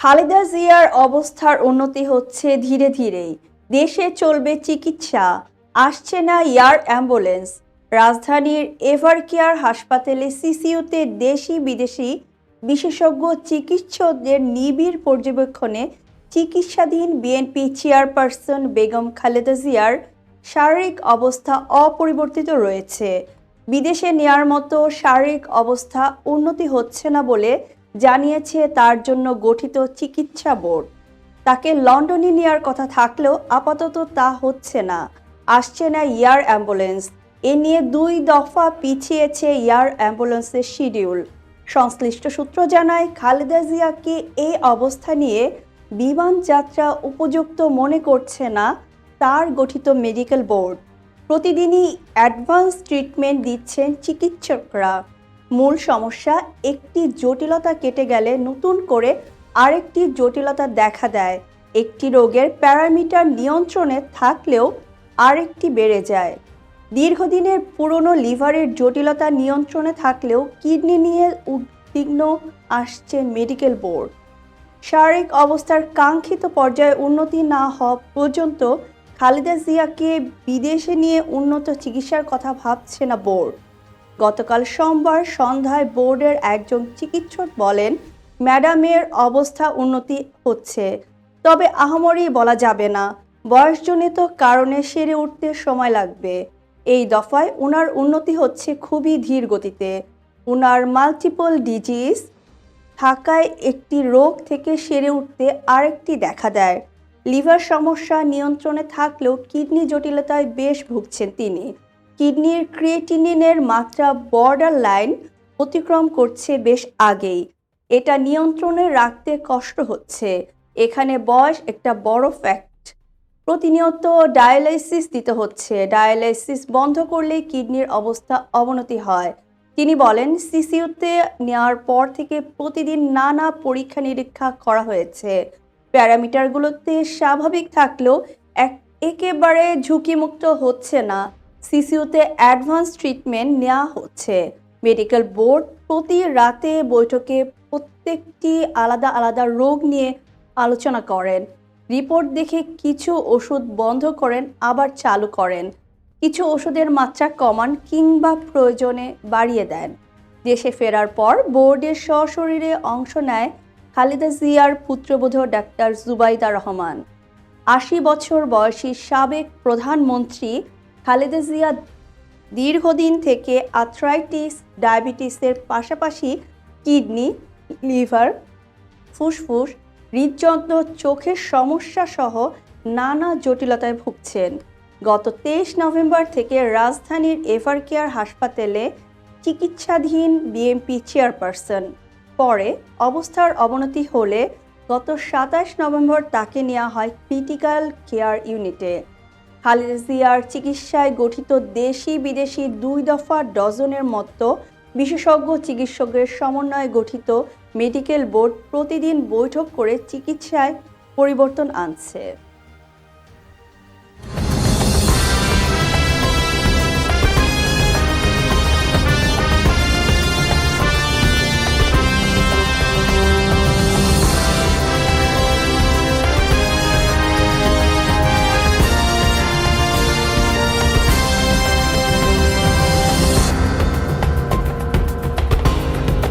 খালেদা জিয়ার অবস্থার উন্নতি হচ্ছে ধীরে ধীরেই। দেশে চলবে চিকিৎসা। আসছে না এয়ার অ্যাম্বুলেন্স। রাজধানীর এভারকেয়ার হাসপাতালে সিসিউতে দেশি বিদেশি বিশেষজ্ঞ চিকিৎসকদের নিবিড় পর্যবেক্ষণে চিকিৎসাধীন বিএনপি চেয়ারপারসন বেগম খালেদা জিয়ার শারীরিক অবস্থা অপরিবর্তিত রয়েছে। বিদেশে নেয়ার মতো শারীরিক অবস্থা উন্নতি হচ্ছে না বলে জানিয়েছে তার জন্য গঠিত চিকিৎসা বোর্ড। তাকে লন্ডনে নেওয়ার কথা থাকলেও আপাতত তা হচ্ছে না। আসছে না এয়ার অ্যাম্বুলেন্স। এ নিয়ে দুই দফা পিছিয়েছে এয়ার অ্যাম্বুলেন্সের শিডিউল। সংশ্লিষ্ট সূত্র জানায়, খালেদা জিয়াকে এই অবস্থা নিয়ে বিমান যাত্রা উপযুক্ত মনে করছে না তার গঠিত মেডিকেল বোর্ড। প্রতিদিনই অ্যাডভান্স ট্রিটমেন্ট দিচ্ছেন চিকিৎসকরা। মূল সমস্যা, একটি জটিলতা কেটে গেলে নতুন করে আরেকটি জটিলতা দেখা দেয়। একটি রোগের প্যারামিটার নিয়ন্ত্রণে থাকলেও আরেকটি বেড়ে যায়। দীর্ঘদিনের পুরনো লিভারের জটিলতা নিয়ন্ত্রণে থাকলেও কিডনি নিয়ে উদ্বিগ্ন আসছে মেডিকেল বোর্ড। শারীরিক অবস্থার কাঙ্ক্ষিত পর্যায়ে উন্নতি না হওয়া পর্যন্ত খালেদা জিয়াকে বিদেশে নিয়ে উন্নত চিকিৎসার কথা ভাবছে না বোর্ড। গতকাল সোমবার সন্ধ্যায় বোর্ডের একজন চিকিৎসক বলেন, ম্যাডামের অবস্থা উন্নতি হচ্ছে। তবে আহামরি বলা যাবে না। বয়সজনিত কারণে সেরে উঠতে সময় লাগবে। এই দফায় উনার উন্নতি হচ্ছে খুবই ধীর গতিতে। উনার মাল্টিপল ডিজিজ থাকায় একটি রোগ থেকে সেরে উঠতে আরেকটি দেখা দেয়। লিভার সমস্যা নিয়ন্ত্রণে থাকলেও কিডনি জটিলতায় বেশ ভুগছেন তিনি। কিডনির ক্রিয়েটিনিনের মাত্রা বর্ডার লাইন অতিক্রম করছে বেশ আগেই। এটা নিয়ন্ত্রণে রাখতে কষ্ট হচ্ছে। এখানে বয়স একটা বড় ফ্যাক্ট প্রতিনিয়ত ডায়ালাইসিস দিতে হচ্ছে। ডায়ালাইসিস বন্ধ করলে কিডনির অবস্থা অবনতি হয়। তিনি বলেন সিসিউতে নেওয়ার পর থেকে প্রতিদিন নানা পরীক্ষা নিরীক্ষা করা হয়েছে। প্যারামিটারগুলোতে স্বাভাবিক থাকলেও এক একেবারে ঝুঁকিমুক্ত হচ্ছে না। সিসিউতে অ্যাডভান্স ট্রিটমেন্ট নেওয়া হচ্ছে। মেডিকেল বোর্ড প্রতি রাতে বৈঠকে প্রত্যেকটি আলাদা আলাদা রোগ নিয়ে আলোচনা করেন। রিপোর্ট দেখে কিছু ওষুধ বন্ধ করেন, আবার চালু করেন। কিছু ওষুধের মাত্রা কমান কিংবা প্রয়োজনে বাড়িয়ে দেন। দেশে ফেরার পর বোর্ডের সশরীরে অংশ নেয় খালেদা জিয়ার পুত্রবোধ ডাক্তার জুবাইদা রহমান। আশি বছর বয়সী সাবেক প্রধানমন্ত্রী খালেদা জিয়া দীর্ঘদিন থেকে আর্থ্রাইটিস, ডায়াবেটিসের পাশাপাশি কিডনি, লিভার, ফুসফুস, হৃদযন্ত্র, চোখের সমস্যা সহ নানা জটিলতায় ভুগছেন। গত তেইশ নভেম্বর থেকে রাজধানীর এভারকেয়ার হাসপাতালে চিকিৎসাধীন বিএমপি চেয়ারপারসন। পরে অবস্থার অবনতি হলে গত সাতাশ নভেম্বর তাকে নেওয়া হয় ক্রিটিক্যাল কেয়ার ইউনিটে। খালেদা জিয়ার চিকিৎসায় গঠিত দেশি বিদেশি দুই দফা ডজনের মতো বিশেষজ্ঞ চিকিৎসকের সমন্বয়ে গঠিত মেডিকেল বোর্ড প্রতিদিন বৈঠক করে চিকিৎসায় পরিবর্তন আনছে।